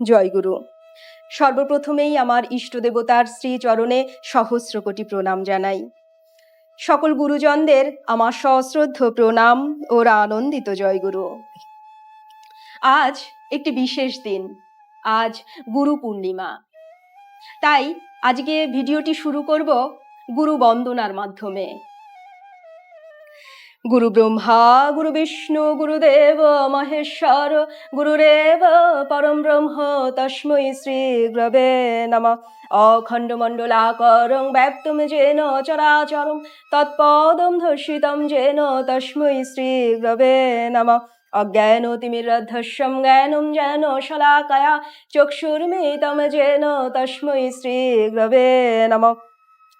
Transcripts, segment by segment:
জয়গুরু। সর্বপ্রথমেই আমার ইষ্ট দেবতার শ্রীচরণে সহস্র কোটি প্রণাম জানাই। সকল গুরুজনদের আমার সশ্রদ্ধ প্রণাম ওরা আনন্দিত জয়গুরু। আজ একটি বিশেষ দিন, আজ গুরু পূর্ণিমা। তাই আজকে ভিডিওটি শুরু করব গুরু বন্দনার মাধ্যমে। গুরু ব্রহ্মা গুরু বিষ্ণু গুরুদেব মহেশ্বর গুরুরেব পরম ব্রহ্ম তস্মৈ শ্রী গ্রবে নম অখণ্ড মণ্ডলাকরং ব্যাপ্তম যেন চরাচরম তৎপদম ধর্ষিতম যেন তস্মৈ শ্রী গ্রবে নম অজ্ঞানতিমিরধ্বস্যম জ্ঞানম যেন শলাকয়া চক্ষুর্মিতম যেন তস্মৈ শ্রী গ্রবে নম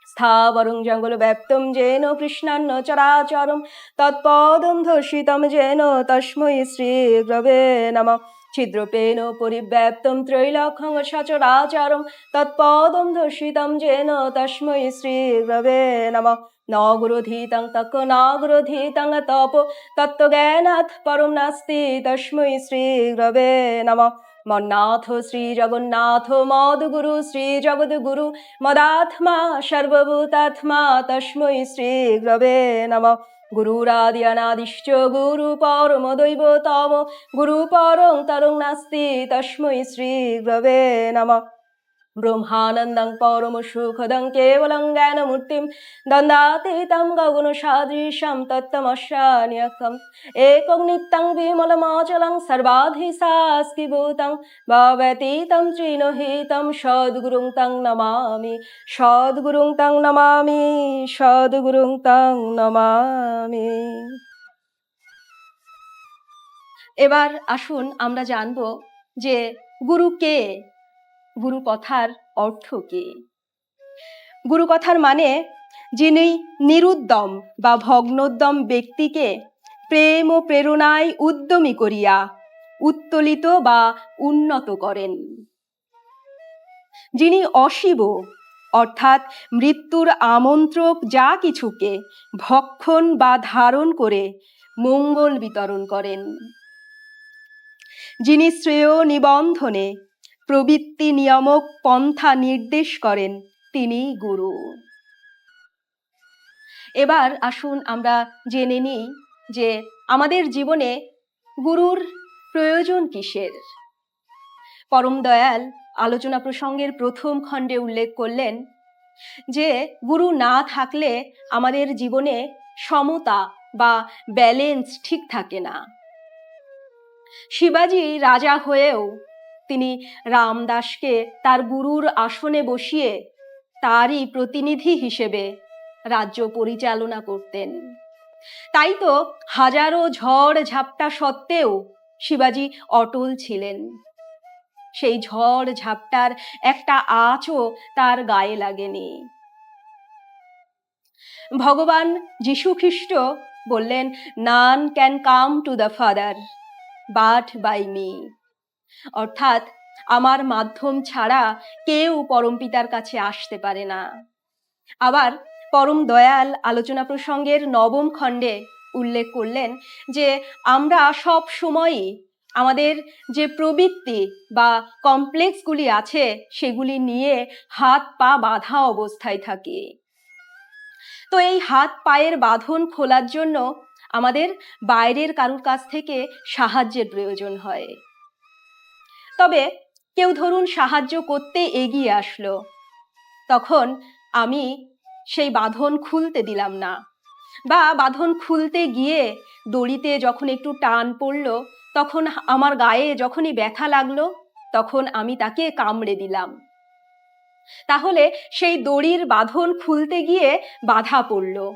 স্থাবরং জঙ্গল ব্যাপ্তম যেন কৃষ্ণান্ন চরাচরম। তৎপদম ধর্ষিতম যেন তস্মৈ শ্রী গ্রবে নম। ছিদ্রপেন পরিব্যাপ্তম ত্রৈলক্ষং সচরাচরম। তৎপদম ধর্ষিতম যেন তস্মৈ শ্রী গ্রবে নম। নগরোধীতং তক নগরোধীতং তপ। তত্ত্বজ্ঞানাথ পরম নাস্তি তস্মৈ শ্রী গ্রবে নম। মন্নাথ শ্রী জগন্নাথ মদগুরু শ্রী জগদ্গুরু মদাত্মা সর্বভূতাত্মা তস্মৈ শ্রী গ্রবে নম গুরুরাদি অনাদিশ্চ গুরু পরম দৈবতম গুরু পরং তরং নাস্তি তস্মৈ শ্রী গ্রবে নম ব্রহ্মানন্দং পরম সুখদং কেবলং জ্ঞানমূর্তিম দন্দাতীতম গগন সাদৃশম তত্তমস্যান্যকম একং নিত্যং বিমলমাচলং সর্বাধি সাস্কিভূতং ভবতীতম তৃণহিতম সদ্গুরুং তং নমামি সদ্গুরুং তং নমামি সদ্গুরুং তং নমামি এবার আসুন আমরা জানব যে গুরু কে গুরু কথার অর্থ কি? গুরু কথার মানে যিনি নিরুদ্যম বা ভগ্নোদ্যম ব্যক্তিকে প্রেম ও প্রেরণায় উদ্যমী করিয়া উত্তোলিত বা উন্নত করেন। যিনি অশিব, অর্থাৎ মৃত্যুর আমন্ত্রক যা কিছুকে ভক্ষণ বা ধারণ করে মঙ্গল বিতরণ করেন। যিনি শ্রেয় নিবন্ধনে প্রবৃত্তি নিয়ামক পন্থা নির্দেশ করেন তিনি গুরু। এবার আসুন আমরা জেনে নিই যে আমাদের জীবনে গুরুর প্রয়োজন কিসের। পরম দয়াল আলোচনা প্রসঙ্গের প্রথম খণ্ডে উল্লেখ করলেন যে গুরু না থাকলে আমাদের জীবনে সমতা বা ব্যালেন্স ঠিক থাকে না। শিবাজি রাজা হয়েও তিনি রামদাসকে তার গুরুর আসনে বসিয়ে তারই প্রতিনিধি হিসেবে রাজ্য পরিচালনা করতেন। তাই তো হাজারো ঝড় ঝাপটা সত্ত্বেও শিবাজি অটল ছিলেন। সেই ঝড় ঝাপটার একটা আঁচও তার গায়ে লাগেনি। ভগবান যীশু খ্রিস্ট বললেন, none can come to the father, but by me. অর্থাৎ আমার মাধ্যম ছাড়া কেউ পরমপিতার কাছে আসতে পারে না। আবার পরম দয়াল আলোচনা প্রসঙ্গের নবম খণ্ডে উল্লেখ করলেন যে আমরা সব সময়ই আমাদের যে প্রবৃত্তি বা কমপ্লেক্সগুলি আছে সেগুলি নিয়ে হাত পা বাঁধা অবস্থায় থাকি। তো এই হাত পায়ের বাঁধন খোলার জন্য আমাদের বাইরের কারুর কাছ থেকে সাহায্যের প্রয়োজন হয়। তবে কেউ ধরুন সাহায্য করতে এগিয়ে আসলো। তখন আমি সেই বাঁধন খুলতে দিলাম না। বা বাঁধন খুলতে গিয়ে দড়িতে যখন একটু টান পড়ল, তখন আমার গায়ে যখনই ব্যথা লাগল, তখন আমি তাকে কামড়ে দিলাম। তাহলে সেই দড়ির বাঁধন খুলতে গিয়ে বাধা পড়ল।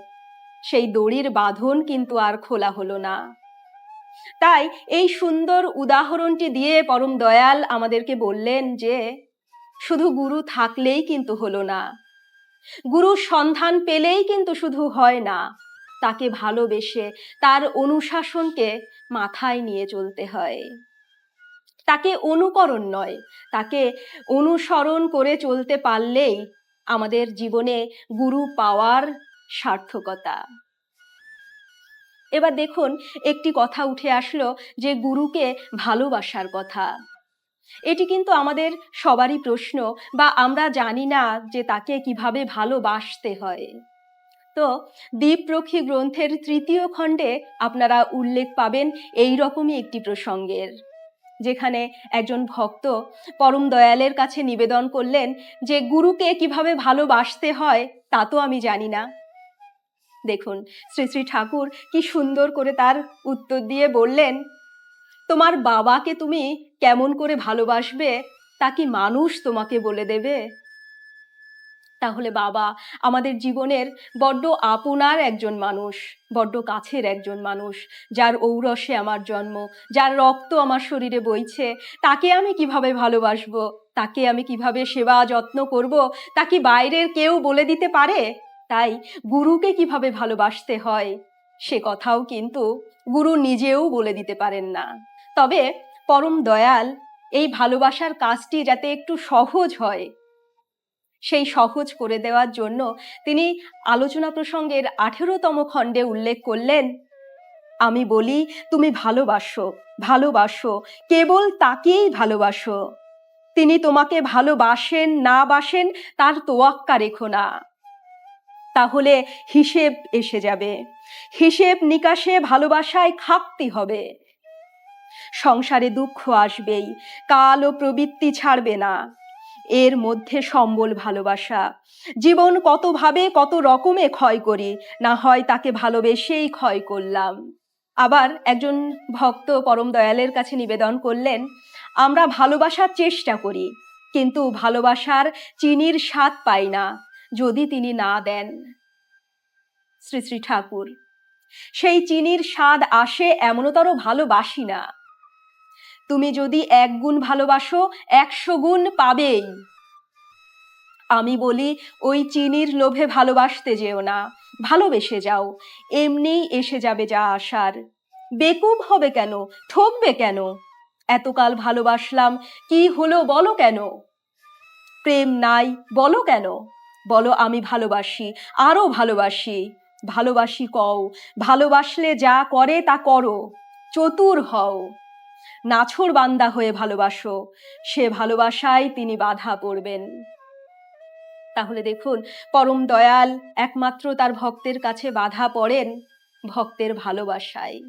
সেই দড়ির বাঁধন কিন্তু আর খোলা হলো না। তাই এই সুন্দর উদাহরণটি দিয়ে পরম দয়াল আমাদেরকে বললেন যে, শুধু গুরু থাকলেই কিন্তু হলো না। গুরুর সন্ধান পেলেই কিন্তু শুধু হয় না। তাকে ভালোবেসে তার অনুশাসনকে মাথায় নিয়ে চলতে হয়। তাকে অনুকরণ নয়, তাকে অনুসরণ করে চলতে পারলেই আমাদের জীবনে গুরু পাওয়ার সার্থকতা। এবার দেখুন, একটি কথা উঠে আসলো যে গুরুকে ভালোবাসার কথা। এটি কিন্তু আমাদের সবারই প্রশ্ন বা আমরা জানি না যে তাকে কীভাবে ভালোবাসতে হয়। তো দ্বীপরক্ষী গ্রন্থের তৃতীয় খণ্ডে আপনারা উল্লেখ পাবেন এই রকমই একটি প্রসঙ্গের, যেখানে একজন ভক্ত পরম দয়ালের কাছে নিবেদন করলেন যে গুরুকে কীভাবে ভালোবাসতে হয় তা তো আমি জানি না। দেখুন, শ্রী শ্রী ঠাকুর কি সুন্দর করে তার উত্তর দিয়ে বললেন, তোমার বাবাকে তুমি কেমন করে ভালোবাসবে, তা কি মানুষ তোমাকে বলে দেবে? তাহলে বাবা, আমাদের জীবনের বড্ড আপনার একজন মানুষ, বড্ড কাছের একজন মানুষ, যার ঔরসে আমার জন্ম, যার রক্ত আমার শরীরে বইছে, তাকে আমি কীভাবে ভালোবাসবো? তাকে আমি কীভাবে সেবা যত্ন করব? তা কি বাইরের কেউ বলে দিতে পারে? তাই গুরুকে কীভাবে ভালোবাসতে হয়? সে কথাও কিন্তু গুরু নিজেও বলে দিতে পারেন না। তবে পরম দয়াল এই ভালোবাসার কাজটি যাতে একটু সহজ হয়। সেই সহজ করে দেওয়ার জন্য তিনি আলোচনা প্রসঙ্গের আঠেরোতম খণ্ডে উল্লেখ করলেন, আমি বলি, তুমি ভালোবাসো ভালোবাসো, কেবল তাকেই ভালোবাসো। তিনি তোমাকে ভালোবাসেন, না বাসেন, তার তোয়াক্কা রেখো না। তাহলে হিসেব এসে যাবে। হিসেব নিকাশে ভালোবাসায় খাপতি হবে। সংসারে দুঃখ আসবেই, কাল ও প্রবৃত্তি ছাড়বে না। এর মধ্যে সম্বল ভালোবাসা। জীবন কতভাবে কত রকমে ক্ষয় করি, না হয় তাকে ভালোবেসেই ক্ষয় করলাম। আবার একজন ভক্ত পরম দয়ালের কাছে নিবেদন করলেন, আমরা ভালোবাসার চেষ্টা করি, কিন্তু ভালোবাসার চিনির স্বাদ পাই না। যদি তিনি না দেন, শ্রী শ্রী ঠাকুর, সেই চিনির স্বাদ আসে এমনতর ভালোবাসি না। তুমি যদি এক গুণ ভালোবাসো, একশো গুণ পাবেই। আমি বলি, ওই চিনির লোভে ভালোবাসতে যেও না, ভালোবেসে যাও, এমনিই এসে যাবে যা আসার বেকুব হবে কেন? ঠকবে কেন? এতকাল ভালোবাসলাম, কি হলো বলো কেন? প্রেম নাই, বলো কেন? বলো, আমি ভালোবাসি আরও ভালোবাসি। ভালোবাসি কও, ভালোবাসলে যা করে তা করো, চতুর হও। নাছর বান্দা হয়ে ভালোবাসো, সে ভালোবাসায় তিনি বাধা পড়বেন। তাহলে দেখুন, পরম দয়াল একমাত্র তার ভক্তের কাছে বাধা পড়েন ভক্তের ভালোবাসায়।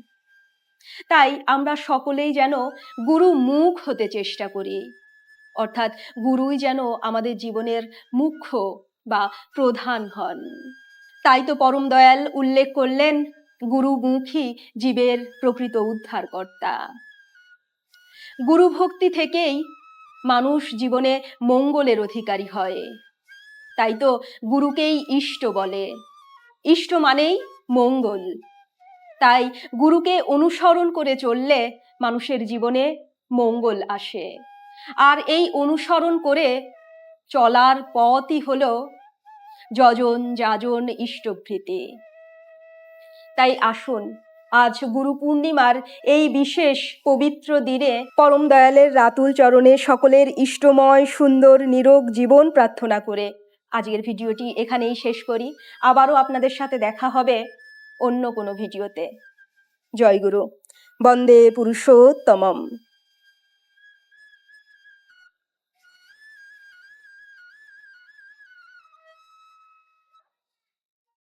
তাই আমরা সকলেই যেন গুরু মুখ হতে চেষ্টা করি। অর্থাৎ গুরুই যেন আমাদের জীবনের মুখ্য বা প্রধান হন। তাই তো পরম দয়াল উল্লেখ করলেন, গুরুমুখী জীবের প্রকৃত উদ্ধারকর্তা। গুরু ভক্তি থেকেই মানুষ জীবনে মঙ্গলের অধিকারী হয়। তাই তো গুরুকেই ইষ্ট বলে। ইষ্ট মানেই মঙ্গল। তাই গুরুকে অনুসরণ করে চললে মানুষের জীবনে মঙ্গল আসে। আর এই অনুসরণ করে চলার পথই হল যজন যাজন ইষ্টভৃতি তাই আসুন, আজ গুরু পূর্ণিমার এই বিশেষ পবিত্র দিনে পরম দয়ালের রাতুল চরণে সকলের ইষ্টময়, সুন্দর, নিরোগ জীবন প্রার্থনা করে আজকের ভিডিওটি এখানেই শেষ করি। আবারও আপনাদের সাথে দেখা হবে অন্য কোনো ভিডিওতে। জয় গুরু। বন্দে পুরুষোত্তমম।